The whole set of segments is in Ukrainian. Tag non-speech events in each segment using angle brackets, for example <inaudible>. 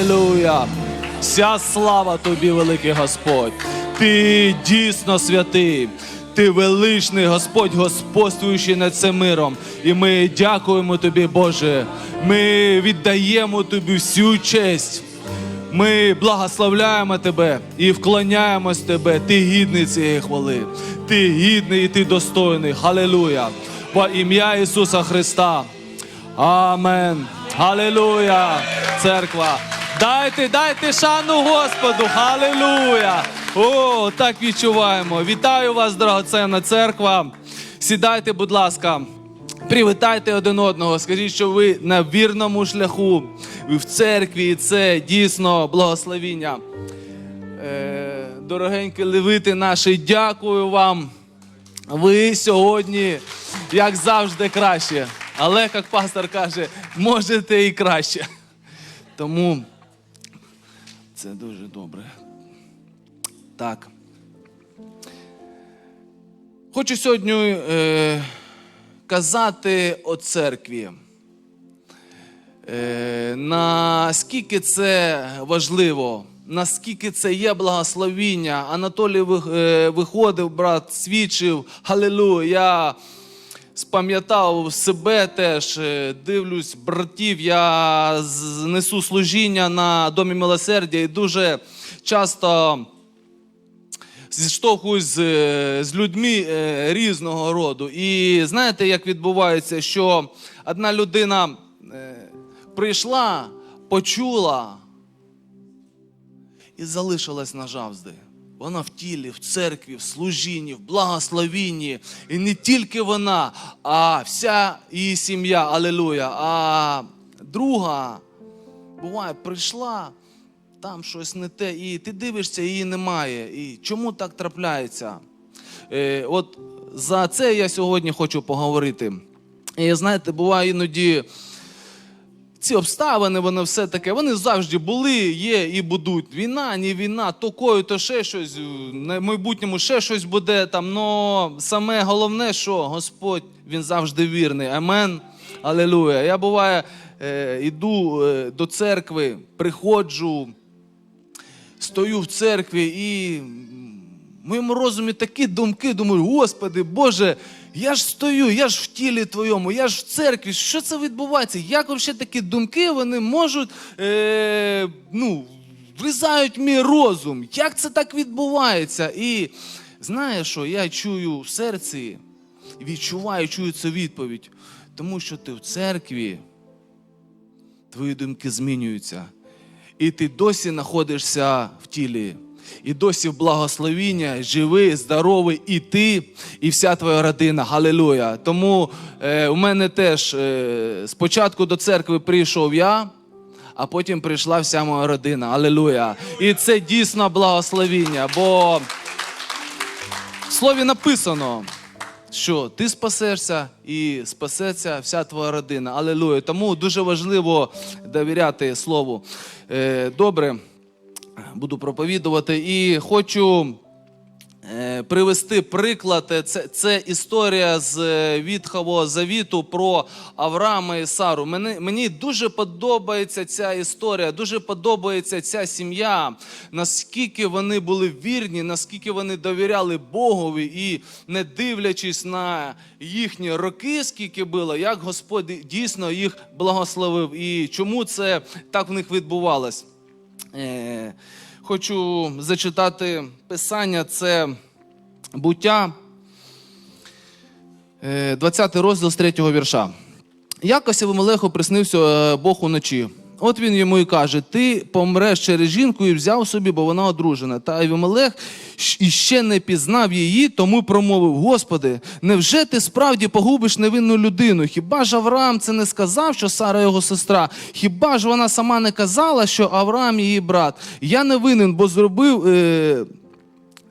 Халилуя. Вся слава тобі, великий Господь. Ти дійсно святий. Ти величний Господь, господствуючий над цим миром. І ми дякуємо тобі, Боже. Ми віддаємо тобі всю честь. Ми благословляємо тебе і вклоняємось тебе. Ти гідний цієї хвали. Ти гідний і ти достойний. Халилуя. Во ім'я Ісуса Христа. Амен. Халилуя. Церква. Дайте, дайте шану Господу. Халилуя. О, так відчуваємо. Вітаю вас, дорогоценна церква. Сідайте, будь ласка. Привітайте один одного, скажіть, що ви на вірному шляху, в церкві, і це дійсно благословіння. Е, дорогенькі левити наші, дякую вам. Ви сьогодні, як завжди, краще. Але, як пастор каже, можете і краще. Тому це дуже добре. Так. Хочу сьогодні е, казати о церкві. Е, наскільки це важливо, наскільки це є благословіння. Анатолій е, виходив, брат, свідчив. Халилуя. Спам'ятав себе теж, е, дивлюсь братів, я несу служіння на домі милосердя і дуже часто зіштовхуюсь з, з людьми е, різного роду. І знаєте, як відбувається, що одна людина е, прийшла, почула і залишилась назавжди. Вона в тілі, в церкві, в служінні, в благословінні. І не тільки вона, а вся її сім'я, алелуя. А друга, буває, прийшла, там щось не те, і ти дивишся, її немає. І чому так трапляється? Е, от за це я сьогодні хочу поговорити. І знаєте, буває іноді ці обставини, вони все таке, вони завжди були, є і будуть. Війна, не війна, то кою, то ще щось, на майбутньому ще щось буде там. Но саме головне, що Господь Він завжди вірний. Амен. Алелуя. Я буває, е, йду е, до церкви, приходжу, стою в церкві і моєму розумі такі думки, думаю, Господи, Боже, я ж стою, я ж в тілі Твоєму, я ж в церкві. Що це відбувається? Як взагалі такі думки вони можуть, е, ну, врізають мій розум? Як це так відбувається? І знаєш що, я чую в серці, відчуваю, чую цю відповідь, тому що ти в церкві, твої думки змінюються. І ти досі знаходишся в тілі. І досі в благословіння, живий, здоровий, і ти, і вся твоя родина. Галилуя. Тому е, у мене теж е, спочатку до церкви прийшов я, а потім прийшла вся моя родина. Алілуя. І це дійсно благословіння, бо в слові написано, що ти спасешся і спасеться вся твоя родина. Алілуя. Тому дуже важливо довіряти Слову. Е, Добре, буду проповідувати. І хочу е, привести приклад. Це, це історія з е, завіту про Авраама і Сару. Мені, мені дуже подобається ця історія, дуже подобається ця сім'я, наскільки вони були вірні, наскільки вони довіряли Богові і не дивлячись на їхні роки, скільки було, як Господь дійсно їх благословив. І чому це так в них відбувалось? Е, Хочу зачитати писання, це буття, е, 20 розділ з 3 вірша. Якось Авимелеху приснився е, Бог уночі. От він йому і каже: Ти помреш через жінку і взяв собі, бо вона одружена. Та Авімелех іще не пізнав її, тому промовив: Господи, невже ти справді погубиш невинну людину? Хіба ж Авраам це не сказав, що Сара його сестра? Хіба ж вона сама не казала, що Авраам її брат? Я не винен, бо зробив. Е-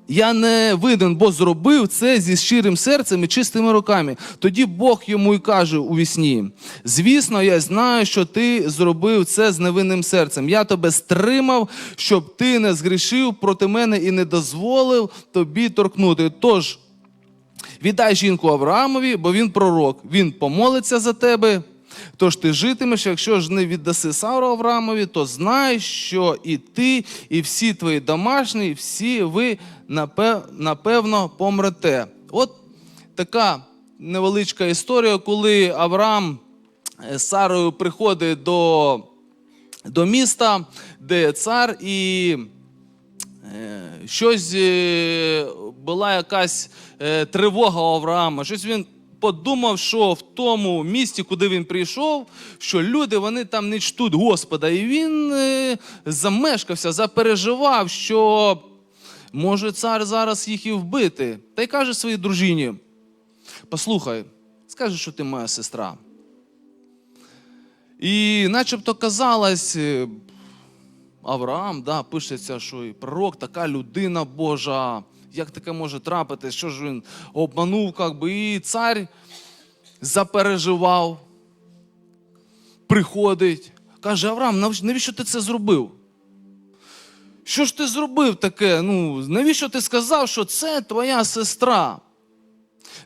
я не виден, бо зробив це зі щирим серцем і чистими руками. Тоді Бог йому й каже у вісні: Звісно, я знаю, що ти зробив це з невинним серцем. Я тебе стримав, щоб ти не згрішив проти мене і не дозволив тобі торкнути. Тож віддай жінку Авраамові, бо він пророк. Він помолиться за тебе. Тож ти житимеш, якщо ж не віддаси Сару Авраамові, то знай, що і ти, і всі твої домашні, всі ви напевно помрете. От така невеличка історія, коли Авраам з Сарою приходить до, до міста, де цар, і е, щось е, була якась е, тривога у Авраама. Щось він подумав, що в тому місті, куди він прийшов, що люди вони там не чтуть Господа. І він е, замешкався, запереживав, що може цар зараз їх і вбити. Та й каже своїй дружині: послухай, скажи, що ти моя сестра. І начебто казалось, е, Авраам, да, пишеться, що і пророк, така людина Божа. Як таке може трапити? Що ж він обманув, как би, і цар запереживав, приходить, каже: Авраам, навіщо ти це зробив? Що ж ти зробив таке? Ну, навіщо ти сказав, що це твоя сестра?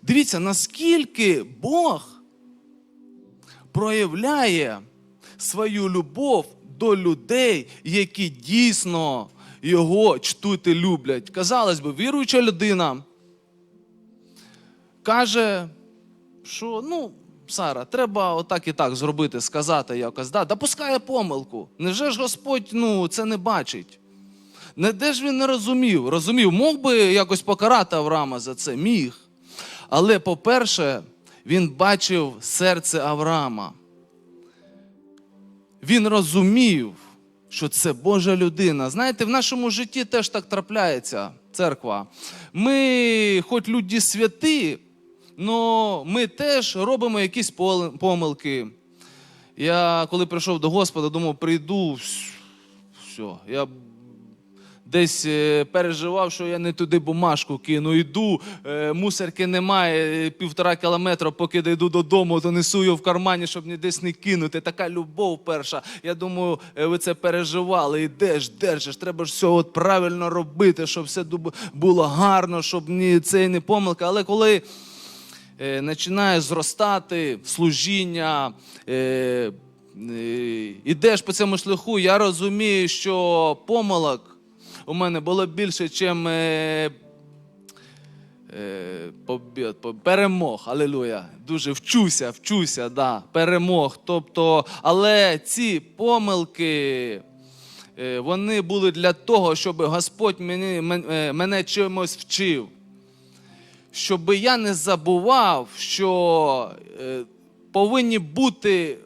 Дивіться, наскільки Бог проявляє свою любов до людей, які дійсно його чтуть і люблять. Казалось би, віруюча людина каже, що ну, Сара, треба отак і так зробити, сказати якось. Да, допускає помилку. Невже ж Господь ну, це не бачить? Не де ж він не розумів? Розумів, мог би якось покарати Авраама за це? Міг. Але, по-перше, він бачив серце Авраама. Він розумів, що це Божа людина. Знаєте, в нашому житті теж так трапляється, церква. Ми, хоч люди святі, але ми теж робимо якісь помилки. Я коли прийшов до Господа, думав, прийду, все, я десь е, переживав, що я не туди бумажку кину. Йду, е, мусорки немає, е, півтора кілометра, поки дійду додому, то несу його в кармані, щоб ні десь не кинути. Така любов перша. Я думаю, ви це переживали. Ідеш, держиш, треба ж все от правильно робити, щоб все було гарно, щоб ні це не помилка. Але коли починає зростати служіння, ідеш по цьому шляху, я розумію, що помилок у мене було більше, ніж е, е, побід, по- перемог. Алілуя. Дуже вчуся, вчуся, да, перемог. Тобто, але ці помилки. е, Вони були для того, щоб Господь мені, е, мене чимось вчив щоб я не забував, що е, повинні бути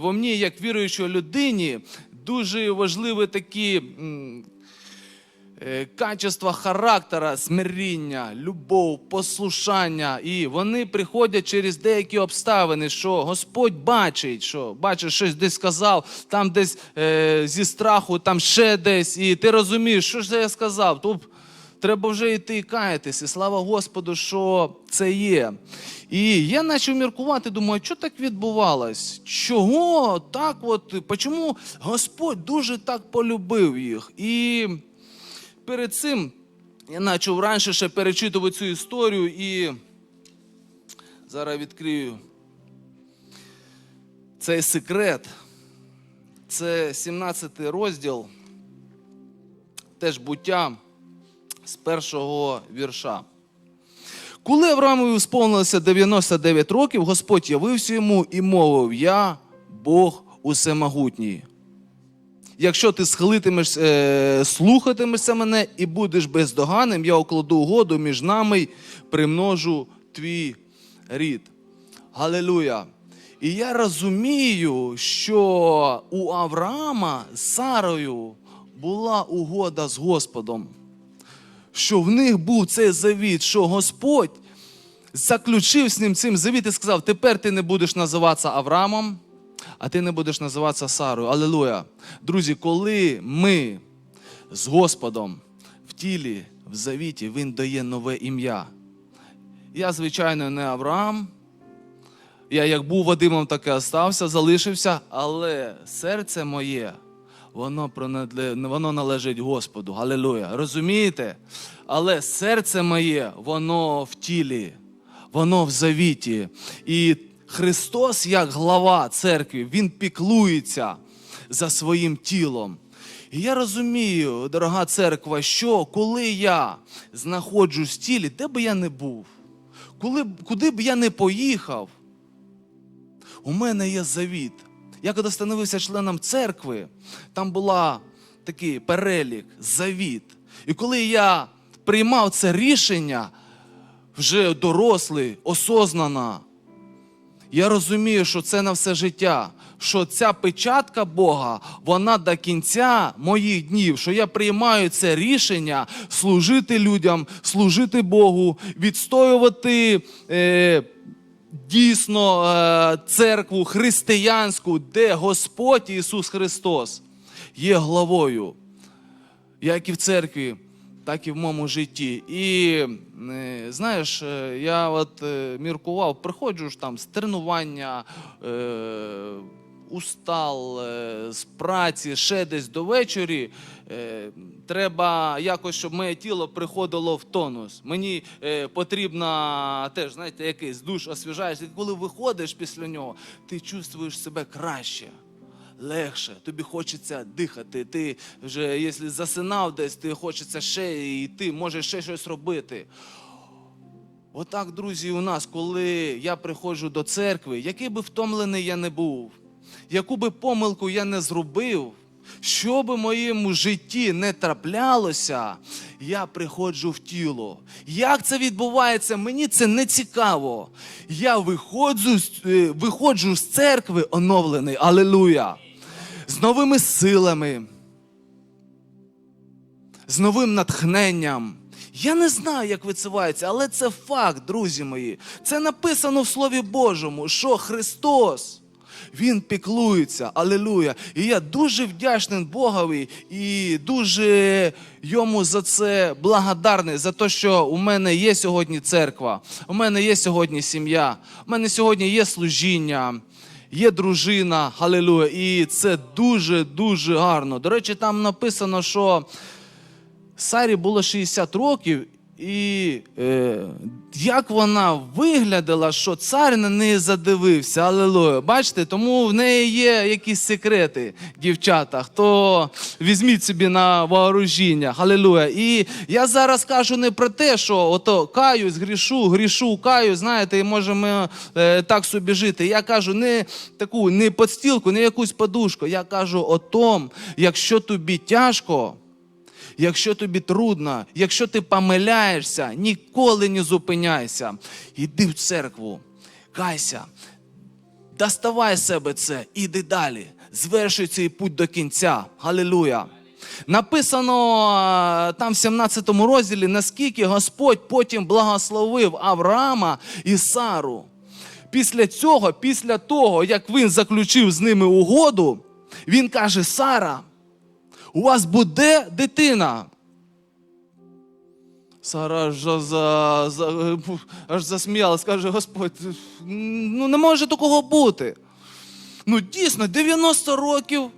во мені, як віруючій людині, дуже важливі такі качества характера, смиріння, любов, послушання. І вони приходять через деякі обставини, що Господь бачить, що бачиш, щось десь сказав, там десь е, зі страху, там ще десь, і ти розумієш, що ж я сказав. Тут треба вже йти і каятись. І слава Господу, що це є. І я почав міркувати, думаю, що так відбувалось? Чого так от, чому Господь дуже так полюбив їх? І перед цим я почав раніше ще перечитувати цю історію і зараз відкрию цей секрет. Це 17 розділ, теж буття з першого вірша. Коли Авраамові сповнилося 99 років, Господь явився йому і мовив: Я Бог усемогутній. Якщо ти схилитимеш, е, слухатимешся мене і будеш бездоганним, я укладу угоду між нами й примножу твій рід. Галилуя! І я розумію, що у Авраама з Сарою була угода з Господом що в них був цей завіт, що Господь заключив з ним цим завіт і сказав: тепер ти не будеш називатися Авраамом, а ти не будеш називатися Сарою. Алілуя. Друзі, коли ми з Господом в тілі, в завіті, Він дає нове ім'я. Я, звичайно, не Авраам. Я як був Вадимом, так і остався, залишився, але серце моє, воно, воно належить Господу. Галилуя. Розумієте? Але серце моє, воно в тілі, воно в завіті. І Христос, як глава церкви, Він піклується за своїм тілом. І я розумію, дорога церква, що коли я знаходжусь в тілі, де би я не був, коли, куди б я не поїхав, у мене є завіт. Я коли становився членом церкви, там була такий перелік, завіт. І коли я приймав це рішення, вже дорослий, осознано, я розумію, що це на все життя, що ця печатка Бога, вона до кінця моїх днів, що я приймаю це рішення служити людям, служити Богу, відстоювати е, дійсно е, церкву християнську, де Господь Ісус Христос є главою як і в церкві, так і в моєму житті. І е, знаєш, е, я от е, міркував, приходжу ж там з тренування, устал, з праці, ще десь до вечорі. Треба якось, щоб моє тіло приходило в тонус. Мені потрібно теж, знаєте, якийсь душ освіжаєш. І коли виходиш після нього, ти чувствуєш себе краще легше, тобі хочеться дихати. Ти вже, якщо засинав десь, ти хочеться ще йти, можеш ще щось робити. Отак, друзі, у нас, коли я приходжу до церкви, який би втомлений я не був, яку би помилку я не зробив, що би в моєму житті не траплялося, я приходжу в тіло. Як це відбувається, мені це не цікаво. Я виходжу, е, виходжу з церкви оновлений. Алілуя! З новими силами, з новим натхненням. Я не знаю, як відбувається, але це факт, друзі мої. Це написано в Слові Божому, що Христос. Він піклується, алелуя. І я дуже вдячний Богові і дуже йому за це благодарний, за те, що у мене є сьогодні церква, у мене є сьогодні сім'я, у мене сьогодні є служіння, є дружина, Халилуя. І це дуже-дуже гарно. До речі, там написано, що Сарі було 60 років, і е, як вона виглядала, що цар на неї задивився. Алелуя. Бачите, тому в неї є якісь секрети, дівчата. Хто візьміть собі на вооружіння. Алелуя. І я зараз кажу не про те, що ото каюсь, грішу, грішу, каю, знаєте, і можемо е, так собі жити. Я кажу не таку, не подстілку, не якусь подушку. Я кажу о том, якщо тобі тяжко. Якщо тобі трудно, якщо ти помиляєшся, ніколи не зупиняйся. Іди в церкву, кайся, доставай себе це, іди далі. Звершуй цей путь до кінця. Галилуя. Написано там в 17 розділі, наскільки Господь потім благословив Авраама і Сару. Після цього, після того, як він заключив з ними угоду, він каже: Сара, у вас буде дитина. Сара аж, за, за, аж засміялась, каже, Господь, ну не може такого бути. Ну, дійсно, 90 років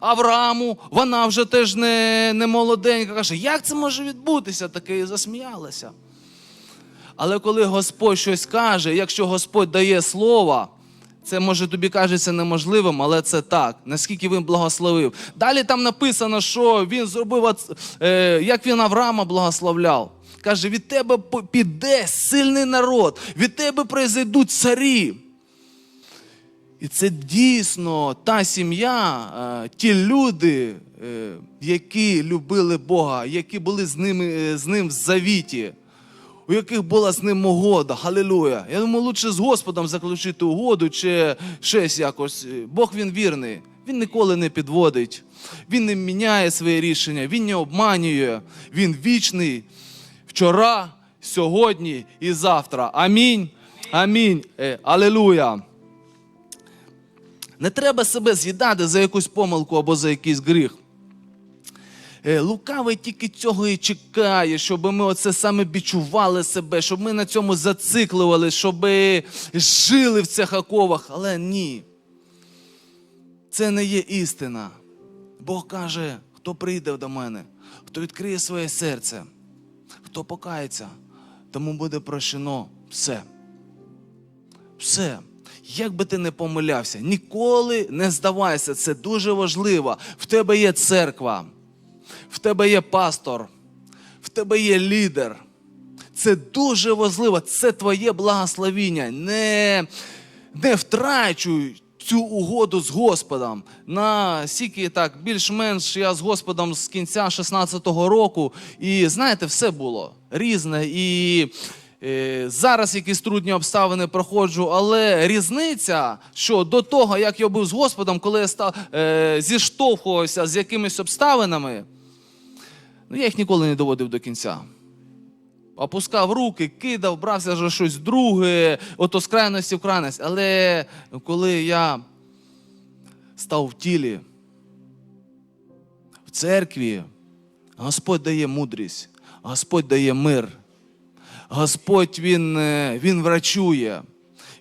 Аврааму, вона вже теж не, не молоденька. Каже, як це може відбутися? Таке і засміялася. Але коли Господь щось каже, якщо Господь дає слово, це може тобі кажеться неможливим, але це так. Наскільки він благословив. Далі там написано, що він зробив, е, як він Авраама благословляв. Каже, від тебе піде сильний народ, від тебе прийдуть царі. І це дійсно та сім'я, е, ті люди, е, які любили Бога, які були з, ними, е, з ним в завіті, у яких була з ним угода. Халилуя. Я думаю, лучше з Господом заключити угоду, чи щось якось. Бог він вірний. Він ніколи не підводить. Він не міняє своє рішення, він не обманює. Він вічний вчора, сьогодні і завтра. Амінь. Амінь. Е, Алілуя. Не треба себе з'їдати за якусь помилку або за якийсь гріх. Е, Лукавий тільки цього і чекає, щоб ми оце саме відчували себе, щоб ми на цьому зациклювали, щоб жили в цих оковах. Але ні. Це не є істина. Бог каже, хто прийде до мене, хто відкриє своє серце, хто покається, тому буде прощено все. Все. як би ти не помилявся, ніколи не здавайся. Це дуже важливо. В тебе є церква, в тебе є пастор, в тебе є лідер. Це дуже важливо, це твоє благословіння. Не, не втрачуй цю угоду з Господом. На сіки так, більш-менш я з Господом з кінця 16-го року. І знаєте, все було різне. І е, зараз якісь трудні обставини проходжу, але різниця, що до того, як я був з Господом, коли я став, е, зіштовхувався з якимись обставинами, ну, я їх ніколи не доводив до кінця опускав руки, кидав, брався за щось друге, ото з крайності в крайність. Але коли я став в тілі, в церкві, Господь дає мудрість, Господь дає мир. Господь Він, е, він врачує.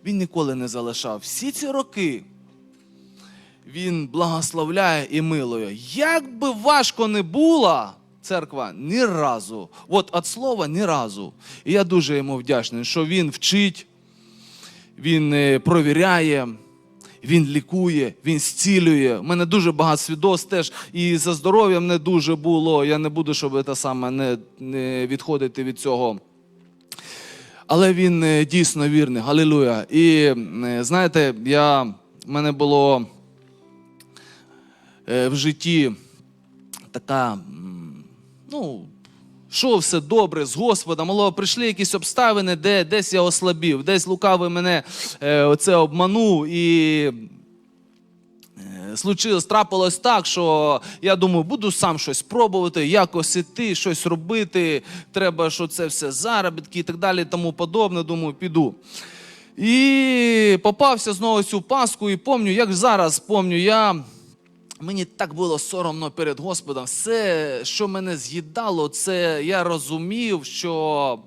Він ніколи не залишав. Всі ці роки Він благословляє і милує. Як би важко не було, церква ні разу. От від слова ні разу. І я дуже йому вдячний, що він вчить, він е, провіряє. Він лікує, він зцілює. У мене дуже багато свідоцтв теж і за здоров'ям не дуже було. Я не буду, щоб це саме не, не відходити від цього. Але він е, дійсно вірний. Галилуя. І е, знаєте, я, в мене було в житті така, ну, що все добре з Господом, але прийшли якісь обставини, де десь я ослабів, десь лукавий мене е, оце обманув і. е, Случилось, трапилось так, що я думаю, буду сам щось пробувати, якось іти, щось робити. Треба, що це все заробітки і так далі, тому подобне. Думаю, піду. І попався знову цю паску, і пам'ятаю, як зараз пам'ятаю, я Мені так було соромно перед Господом. Все, що мене з'їдало, це я розумів, що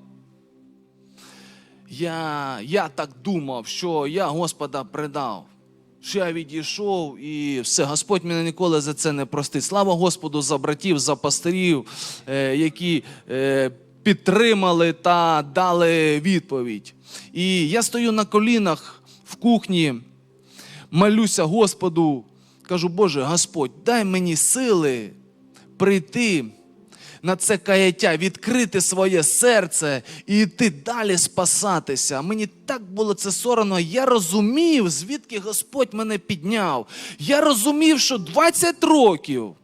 я, я так думав, що я Господа предав. Що я відійшов і все, Господь мене ніколи за це не простить. Слава Господу за братів, за пастирів, е, які е, підтримали та дали відповідь. І я стою на колінах в кухні, молюся Господу, кажу, Боже, Господь, дай мені сили прийти на це каяття, відкрити своє серце і йти далі спасатися. Мені так було це соромно. Я розумів, звідки Господь мене підняв. Я розумів, що 20 років.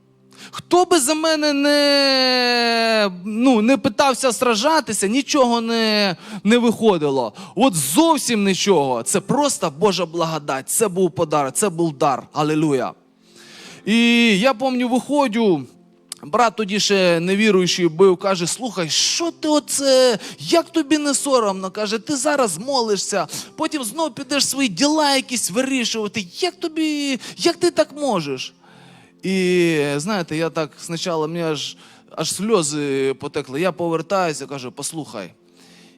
Хто би за мене не, ну, не питався сражатися, нічого не, не виходило. От зовсім нічого. Це просто Божа благодать. Це був подарок, це був дар. Алілуя. І я пам'ятаю, виходжу. Брат тоді ще невіруючий був, каже: слухай, що ти оце? Як тобі не соромно? Каже, ти зараз молишся, потім знов підеш свої діла якісь вирішувати. Як тобі, як ти так можеш? І знаєте, я так спочатку мені аж, аж сльози потекли. Я повертаюся, кажу, послухай,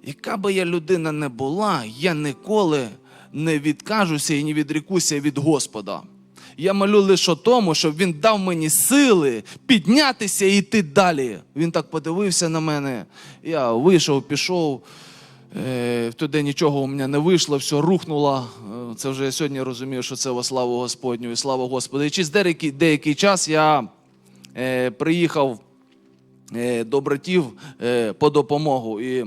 яка би я людина не була, я ніколи не відкажуся і не відрікуся від Господа. Я молю лише тому, щоб він дав мені сили піднятися і йти далі. Він так подивився на мене. Я вийшов, пішов. Е, Туди нічого у мене не вийшло, все рухнуло. Е, Це вже я сьогодні розумію, що це во славу Господню і слава Господу. І через деякий, деякий час я е, приїхав до братів по допомогу. І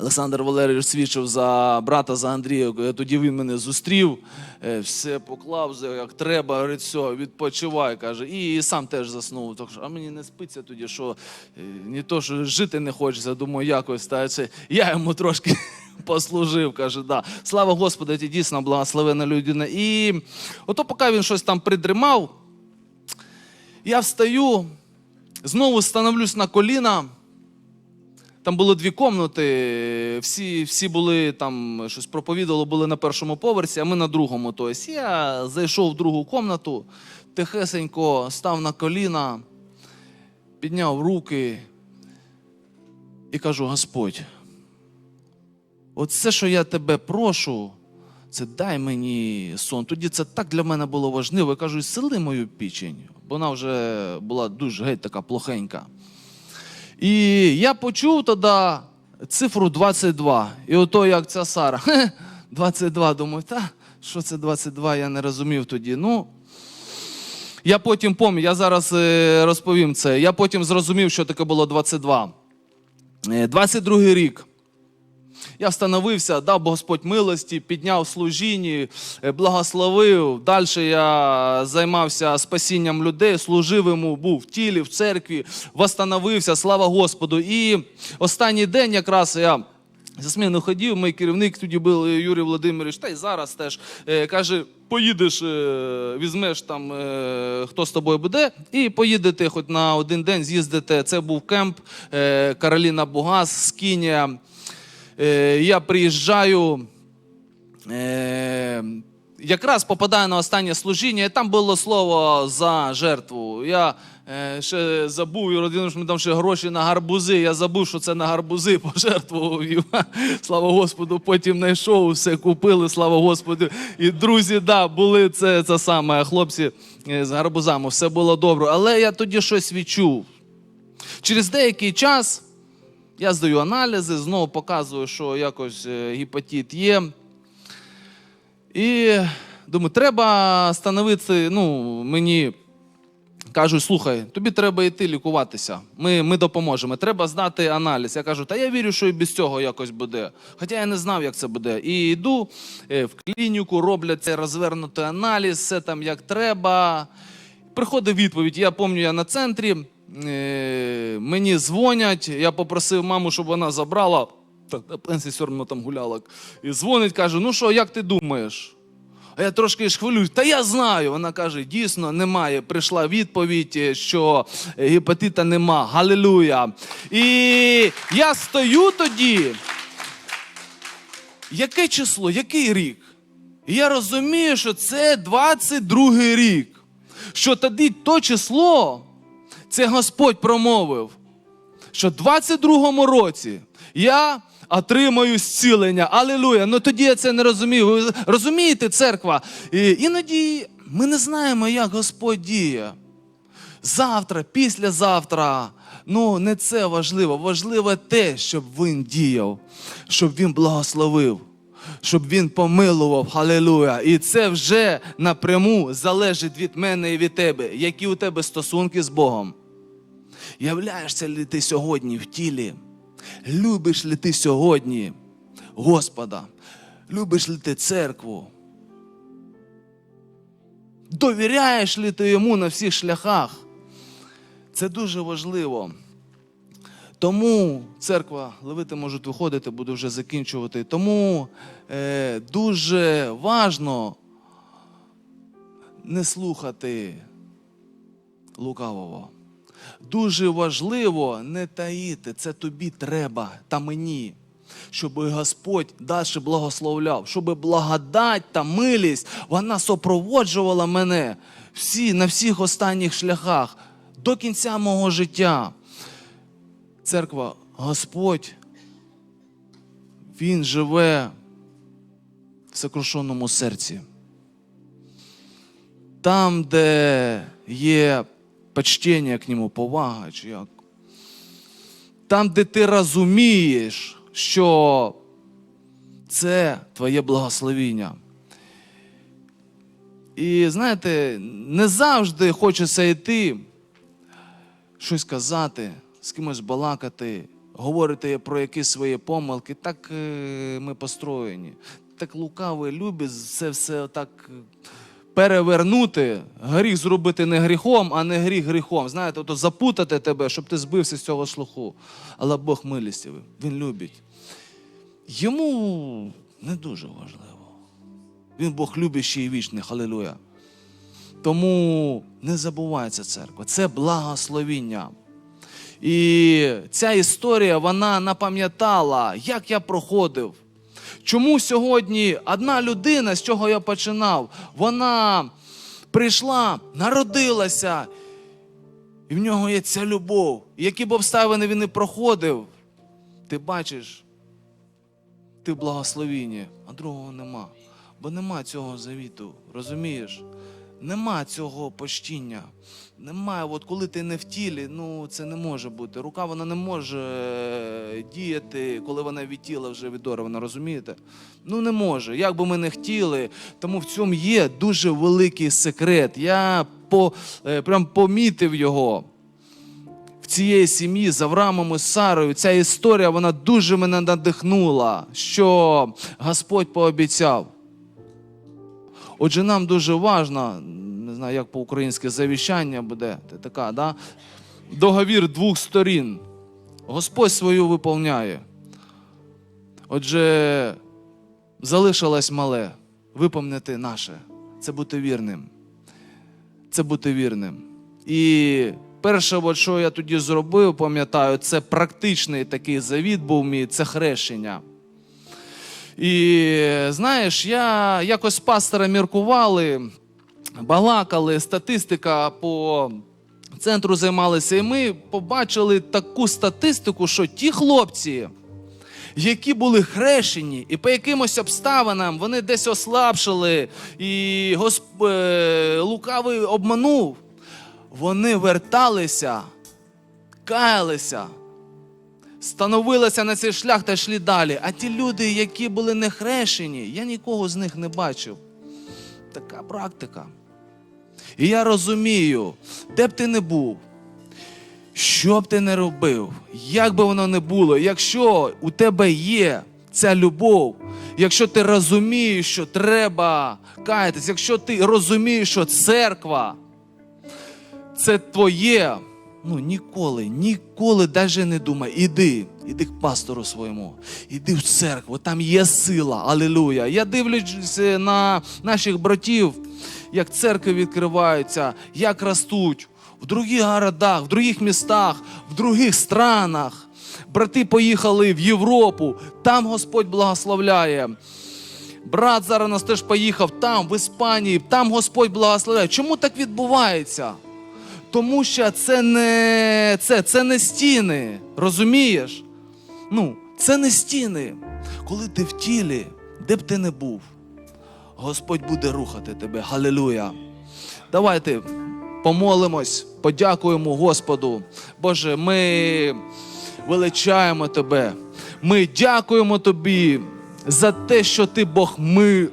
Олександр Валерійович свідчив за брата за Андрія. Тоді він мене зустрів, е, все поклав, як треба, говорить, все, відпочивай, каже. І сам теж заснув. Так що, а мені не спиться тоді, що не то, що жити не хочеться, думаю, якось та це. Я йому трошки <laughs> послужив, каже, да. Слава Господу, ти дійсно благословена людина. І ото поки він щось там придрімав, я встаю, знову становлюсь на коліна. Там було дві комнати, всі, всі були там, щось проповідало, були на першому поверсі, а ми на другому. Тобто я зайшов в другу комнату, тихесенько став на коліна, підняв руки і кажу: Господь, от все, що я тебе прошу, це дай мені сон. Тоді це так для мене було важливо. Я кажу, сели мою пічень, бо вона вже була дуже геть така плохенька. І я почув тоді цифру 22. І ото як ця Сара. «Хе, 22, думаю, та, що це 22, я не розумів тоді. Ну, я потім пам'ятаю, я зараз е, розповім це. Я потім зрозумів, що таке було 22. Е, 22 рік. Я встановився, дав Господь милості, підняв служінні, е, благословив. Далі я займався спасінням людей, служив йому, був в тілі, в церкві, восстановився, слава Господу. І останній день якраз я за зміну ходив, мій керівник тоді був Юрій Володимирович, та й зараз теж е, каже: поїдеш, е, візьмеш там, хто з тобою буде, і поїдете хоч на один день, з'їздите. Це був кемп Кароліна Бугас, Скінія. Е, я приїжджаю. Е, якраз попадаю на останнє служіння, і там було слово за жертву. Я е, ще забув, і родину, що ми там ще гроші на гарбузи. Я забув, що це на гарбузи <laughs> пожертвував. <laughs> Слава Господу, потім знайшов, все купили, слава Господу. І друзі, да, були це, це саме, хлопці з гарбузами, все було добре. Але я тоді щось відчув. Через деякий час я здаю аналізи, знову показую, що якось е, гепатит є. І думаю, треба становити, ну, мені кажуть, слухай, тобі треба йти лікуватися. Ми, ми допоможемо. Треба здати аналіз. Я кажу, та я вірю, що і без цього якось буде. Хоча я не знав, як це буде. І йду е, в клініку, роблять цей розвернутий аналіз, все там як треба. Приходить відповідь. Я пам'ятаю, я на центрі. Е, Мені дзвонять, я попросив маму, щоб вона забрала. Так, все одно там гуляла. І дзвонить, каже: ну що, як ти думаєш? А я трошки ж хвилююсь. Та я знаю. Вона каже: дійсно немає. Прийшла відповідь, е, що е, гепатита нема. Галилуя. І я стою тоді. Яке число, який рік? І я розумію, що це 22 рік. Що тоді то число, це Господь промовив, що в 22-му році я отримаю зцілення. Алілуя. Ну тоді я це не розумів. Ви розумієте, церква? І іноді ми не знаємо, як Господь діє. Завтра, післязавтра. Ну, не це важливо. Важливо те, щоб він діяв, щоб він благословив, щоб він помилував. Халилуя. І це вже напряму залежить від мене і від тебе. Які у тебе стосунки з Богом? Являєшся ли ти сьогодні в тілі? Любиш ли ти сьогодні Господа? Любиш ли ти церкву? Довіряєш ли ти йому на всіх шляхах? Це дуже важливо. Тому церква, левити можуть виходити, буду вже закінчувати. Тому е, дуже важно не слухати лукавого. Дуже важливо не таїти, це тобі треба та мені, щоб Господь далі благословляв, щоб благодать та милість вона супроводжувала мене всі, на всіх останніх шляхах до кінця мого життя. Церква, Господь, Він живе в сокрушеному серці. Там, де є почтення к нему, повага, чи як. Там, де ти розумієш, що це твоє благословіння. І знаєте, не завжди хочеться йти, щось казати, з кимось балакати, говорити про якісь свої помилки. Так е, ми построєні. Так лукавий любить це все так перевернути, гріх зробити не гріхом, а не гріх гріхом. Знаєте, ото запутати тебе, щоб ти збився з цього слуху. Але Бог милістивий, Він любить. Йому не дуже важливо. Він Бог любящий і вічний, халилуя. Тому не забувайте церква. Це благословіння. І ця історія вона напам'ятала, як я проходив. Чому сьогодні одна людина, з чого я починав, вона прийшла, народилася, і в нього є ця любов. І які б обставини він не проходив, ти бачиш, ти в благословінні, а другого нема. Бо нема цього завіту. Розумієш? Нема цього почтіння. Немає, от коли ти не в тілі, ну це не може бути. Рука вона не може е, діяти, коли вона від тіла вже відорвана, розумієте? Ну не може. Як би ми не хотіли. Тому в цьому є дуже великий секрет. Я по, е, прям помітив його в цієї сім'ї з Авраамом і Сарою. Ця історія вона дуже мене надихнула, що Господь пообіцяв. Отже, нам дуже важно, не знаю, як по-українськи завіщання буде, така, да? договір двох сторін. Господь свою виповняє. Отже, залишилось мале виповнити наше. Це бути вірним. Це бути вірним. І перше, що я тоді зробив, пам'ятаю, це практичний такий завіт був мій, це хрещення. І знаєш, я якось пастора міркували, балакали, статистика по центру займалися, і ми побачили таку статистику, що ті хлопці, які були хрещені, і по якимось обставинам вони десь ослабшили, і Госп... е, лукавий обманув, вони верталися, каялися становилися на цей шлях та йшли далі. А ті люди, які були не хрещені, я нікого з них не бачив. Така практика. І я розумію, де б ти не був, що б ти не робив, як би воно не було, якщо у тебе є ця любов, якщо ти розумієш, що треба каятись, якщо ти розумієш, що церква це твоє. Ну ніколи, ніколи навіть не думай. Іди, іди к пастору своєму, іди в церкву, там є сила. Алілуя. Я дивлюсь на наших братів, як церкви відкриваються, як ростуть в других городах, в других містах, в других странах. Брати поїхали в Європу, там Господь благословляє. Брат зараз теж поїхав там, в Іспанії, там Господь благословляє. Чому так відбувається? Тому що це не це, це не стіни. Розумієш? Ну, це не стіни. Коли ти в тілі, де б ти не був, Господь буде рухати тебе. Галилуя. Давайте помолимось, подякуємо Господу. Боже, ми величаємо Тебе. Ми дякуємо Тобі за те, що Ти Бог ми,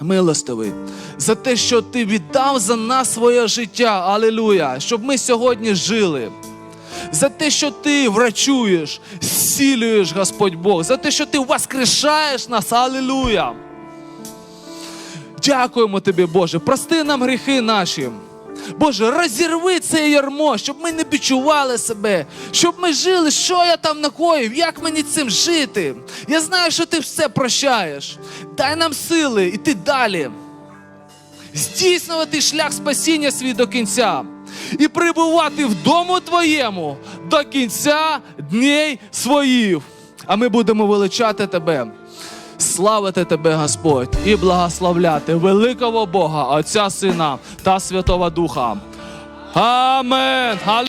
милостивий, за те, що Ти віддав за нас своє життя. Алілуя! Щоб ми сьогодні жили. За те, що ти врачуєш, зцілюєш, Господь Бог, за те, що ти воскрешаєш нас, алілуя. Дякуємо тобі, Боже. Прости нам гріхи наші. Боже, розірви це ярмо, щоб ми не відчували себе, щоб ми жили, що я там накоїв, як мені цим жити. Я знаю, що ти все прощаєш. Дай нам сили іти далі, здійснювати шлях спасіння свій до кінця і прибувати в дому твоєму до кінця дней своїх. А ми будемо величати тебе. Славити тебе, Господь, і благословляти великого Бога, Отця Сина та Святого Духа. Амен.